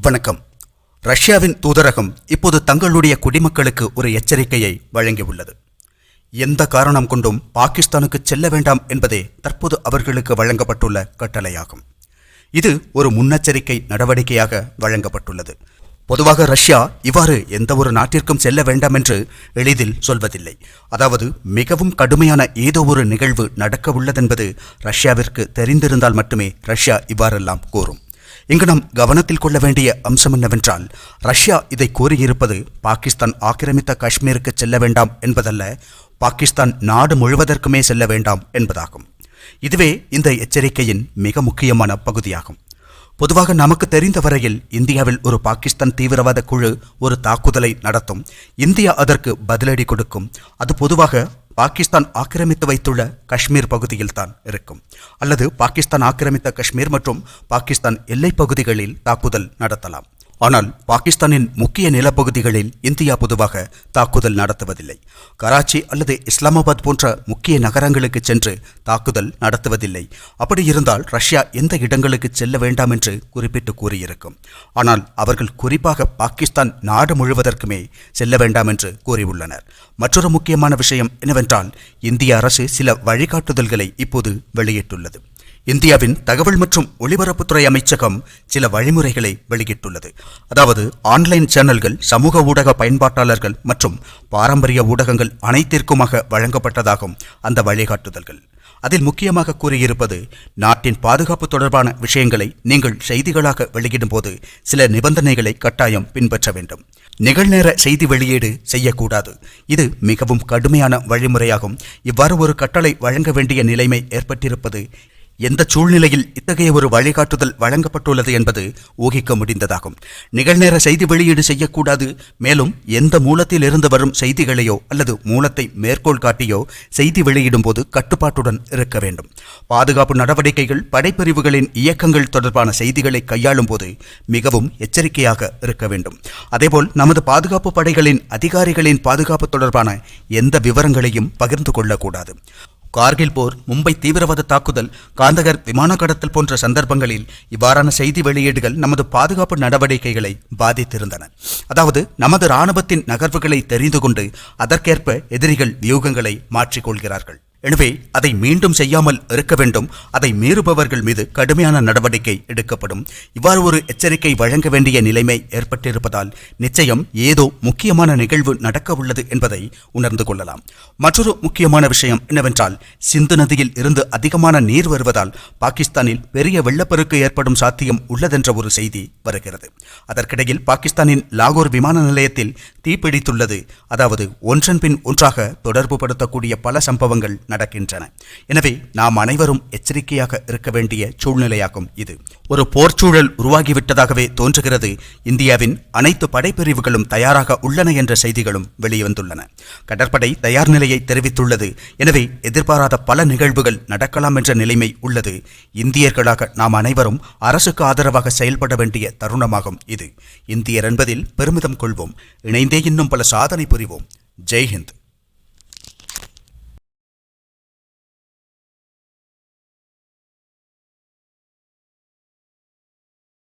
வணக்கம். ரஷ்யாவின் தூதரகம் இப்போது தங்களுடைய குடிமக்களுக்கு ஒரு எச்சரிக்கையை வழங்கியுள்ளது. எந்த காரணம் கொண்டும் பாகிஸ்தானுக்கு செல்ல வேண்டாம் என்பதே தற்போது அவர்களுக்கு வழங்கப்பட்டுள்ள கட்டளையாகும். இது ஒரு முன்னெச்சரிக்கை நடவடிக்கையாக வழங்கப்பட்டுள்ளது. பொதுவாக ரஷ்யா இவ்வாறு எந்த ஒரு நாட்டிற்கும் செல்ல வேண்டாம் என்று எளிதில் சொல்வதில்லை. அதாவது மிகவும் கடுமையான ஏதோ ஒரு நிகழ்வு நடக்க உள்ளதென்பது ரஷ்யாவிற்கு தெரிந்திருந்தால் மட்டுமே ரஷ்யா இவ்வாறெல்லாம் கூறும். இங்கு நாம் கவனத்தில் கொள்ள வேண்டிய அம்சம் என்னவென்றால் ரஷ்யா இதை கூறியிருப்பது பாகிஸ்தான் ஆக்கிரமித்த காஷ்மீருக்கு செல்ல வேண்டாம் என்பதல்ல பாகிஸ்தான் நாடு முழுவதற்குமே செல்ல வேண்டாம் என்பதாகும். இதுவே இந்த எச்சரிக்கையின் மிக முக்கியமான பகுதியாகும். பொதுவாக நமக்கு தெரிந்த வரையில் இந்தியாவில் ஒரு பாகிஸ்தான் தீவிரவாத குழு ஒரு தாக்குதலை நடத்தும். இந்தியா அதற்கு பதிலடி கொடுக்கும். அது பொதுவாக பாகிஸ்தான் ஆக்கிரமித்து வைத்துள்ள காஷ்மீர் பகுதியில் தான் இருக்கும். அல்லது பாகிஸ்தான் ஆக்கிரமித்த காஷ்மீர் மற்றும் பாகிஸ்தான் எல்லைப் பகுதிகளில் தாக்குதல் நடத்தலாம். ஆனால் பாகிஸ்தானின் முக்கிய நிலப்பகுதிகளில் இந்தியா பொதுவாக தாக்குதல் நடத்துவதில்லை. கராச்சி அல்லது இஸ்லாமாபாத் போன்ற முக்கிய நகரங்களுக்கு சென்று தாக்குதல் நடத்துவதில்லை. அப்படி இருந்தால் ரஷ்யா எந்த இடங்களுக்கு செல்ல வேண்டாம் என்று குறிப்பிட்டு கூறியிருக்கும். ஆனால் அவர்கள் குறிப்பாக பாகிஸ்தான் நாடு முழுவதற்குமே செல்ல வேண்டாம் என்று கூறியுள்ளனர். மற்றொரு முக்கியமான விஷயம் என்னவென்றால் இந்திய அரசு சில வழிகாட்டுதல்களை இப்போது வெளியிட்டுள்ளது. இந்தியாவின் தகவல் மற்றும் ஒலிபரப்புத்துறை அமைச்சகம் சில வழிமுறைகளை வெளியிட்டுள்ளது. அதாவது ஆன்லைன் சேனல்கள் சமூக ஊடக பயன்பாட்டாளர்கள் மற்றும் பாரம்பரிய ஊடகங்கள் அனைத்திற்குமாக வழங்கப்பட்டதாகும் அந்த வழிகாட்டுதல்கள். அதில் முக்கியமாக கூறியிருப்பது நாட்டின் பாதுகாப்பு தொடர்பான விஷயங்களை நீங்கள் செய்திகளாக வெளியிடும்போது சில நிபந்தனைகளை கட்டாயம் பின்பற்ற வேண்டும். நிகழ்நேர செய்தி வெளியீடு செய்யக்கூடாது. இது மிகவும் கடுமையான வழிமுறையாகும். இவ்வாறு ஒரு கட்டளை வழங்க வேண்டிய நிலைமை ஏற்பட்டிருப்பது எந்த சூழ்நிலையில் இத்தகைய ஒரு வழிகாட்டுதல் வழங்கப்பட்டுள்ளது என்பது ஊகிக்க முடிந்ததாகும். நிகழ்நேர செய்தி வெளியீடு செய்யக்கூடாது மேலும் எந்த மூலத்தில் இருந்து வரும் செய்திகளையோ அல்லது மூலத்தை மேற்கோள் காட்டியோ செய்தி வெளியிடும் போது கட்டுப்பாட்டுடன் இருக்க வேண்டும். பாதுகாப்பு நடவடிக்கைகள் படைப்பிரிவுகளின் இயக்கங்கள் தொடர்பான செய்திகளை கையாளும் போது மிகவும் எச்சரிக்கையாக இருக்க வேண்டும். அதேபோல் நமது பாதுகாப்பு படைகளின் அதிகாரிகளின் பாதுகாப்பு தொடர்பான எந்த விவரங்களையும் பகிர்ந்து கொள்ளக்கூடாது. கார்கில் போர் மும்பை தீவிரவாத தாக்குதல் காந்தகர் விமான கடத்தல் போன்ற சந்தர்ப்பங்களில் இவ்வாறான செய்தி வெளியீடுகள் நமது பாதுகாப்பு நடவடிக்கைகளை பாதித்திருந்தன. அதாவது நமது இராணுவத்தின் நகர்வுகளை தெரிந்து கொண்டு அதற்கேற்ப எதிரிகள் வியூகங்களை மாற்றிக்கொள்கிறார்கள். எனவே அதை மீண்டும் செய்யாமல் இருக்க வேண்டும். அதை மீறுபவர்கள் மீது கடுமையான நடவடிக்கை எடுக்கப்படும். இவ்வாறு ஒரு எச்சரிக்கை வழங்க வேண்டிய நிலைமை ஏற்பட்டிருப்பதால் நிச்சயம் ஏதோ முக்கியமான நிகழ்வு நடக்க உள்ளது என்பதை உணர்ந்து கொள்ளலாம். மற்றொரு முக்கியமான விஷயம் என்னவென்றால் சிந்து நதியில் இருந்து அதிகமான நீர் வருவதால் பாகிஸ்தானில் பெரிய வெள்ளப்பெருக்கு ஏற்படும் சாத்தியம் உள்ளதென்ற ஒரு செய்தி வருகிறது. அதற்கிடையில் பாகிஸ்தானின் லாகூர் விமான நிலையத்தில் தீப்பிடித்துள்ளது. அதாவது ஒன்றன் பின் ஒன்றாக தொடர்பு படுத்தக்கூடிய பல சம்பவங்கள் நடக்கின்றன. எனவே நாம் அனைவரும் எச்சரிக்கையாக இருக்க வேண்டிய சூழ்நிலையாகும் இது. ஒரு போர்ச்சூழல் உருவாகிவிட்டதாகவே தோன்றுகிறது. இந்தியாவின் அனைத்து படைப்பிரிவுகளும் தயாராக உள்ளன என்ற செய்திகளும் வெளிவந்துள்ளன கடற்படை தயார் நிலையை தெரிவித்துள்ளது. எனவே எதிர்பாராத பல நிகழ்வுகள் நடக்கலாம் என்ற நிலைமை உள்ளது. இந்தியர்களாக நாம் அனைவரும் அரசுக்கு ஆதரவாக செயல்பட வேண்டிய தருணமாகும் இது. இந்தியர் என்பதில் பெருமிதம் கொள்வோம். இணைந்தே இன்னும் பல சாதனை புரிவோம். ஜெய்ஹிந்த்